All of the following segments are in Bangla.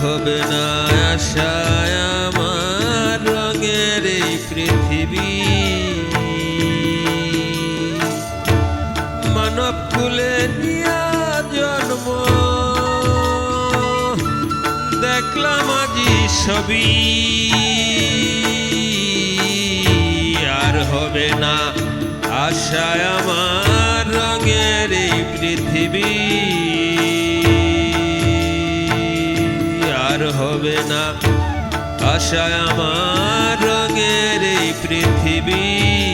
হবে না আশায় আমার রঙের এই পৃথিবী। মানব কুলে নিয়া জন্ম। দেখলাম আজি ছবি আর হবে না আশায় আমার রঙের এই পৃথিবী। না। আশায় আমার রঙের এই পৃথিবী।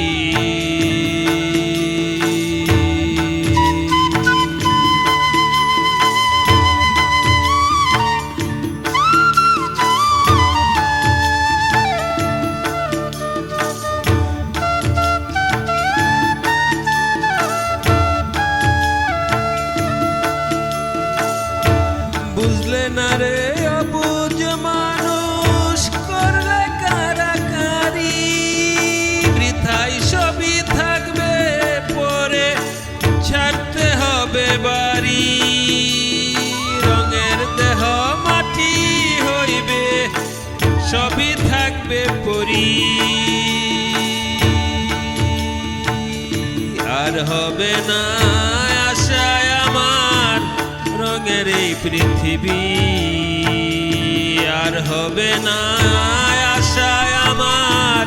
হবে না আশায় আমার রঙের এই পৃথিবী। আর হবে না আশায় আমার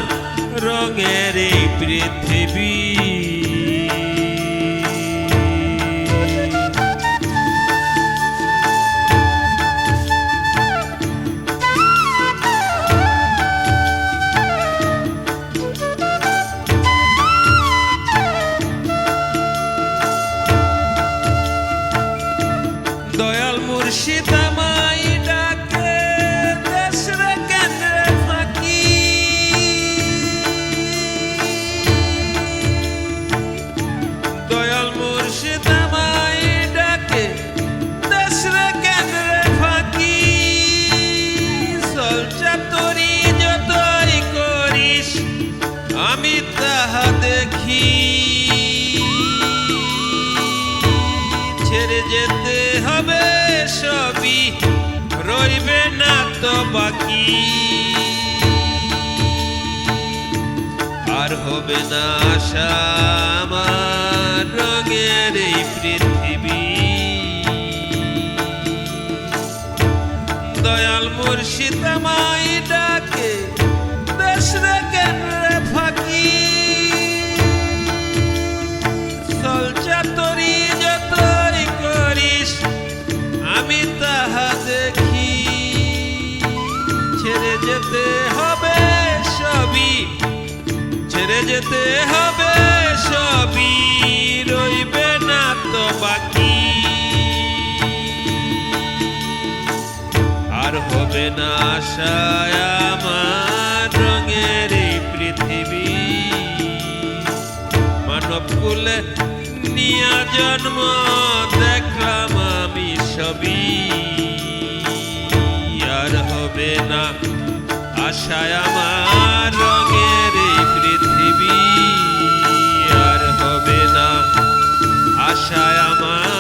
রঙের এই পৃথিবী। তো বাকি। আর হবে না আশা আমার রঙের এই যেতে হবে সবই, ছেড়ে যেতে হবে সবই, রইবে না তো বাকি। আর হবে না আশায় আমার রঙের এই পৃথিবী। মানব কুলে নিয়া জন্ম দেখলাম আমি সবই। আশায় আমার রঙের এই পৃথিবী আর হবে না। আশায় আমার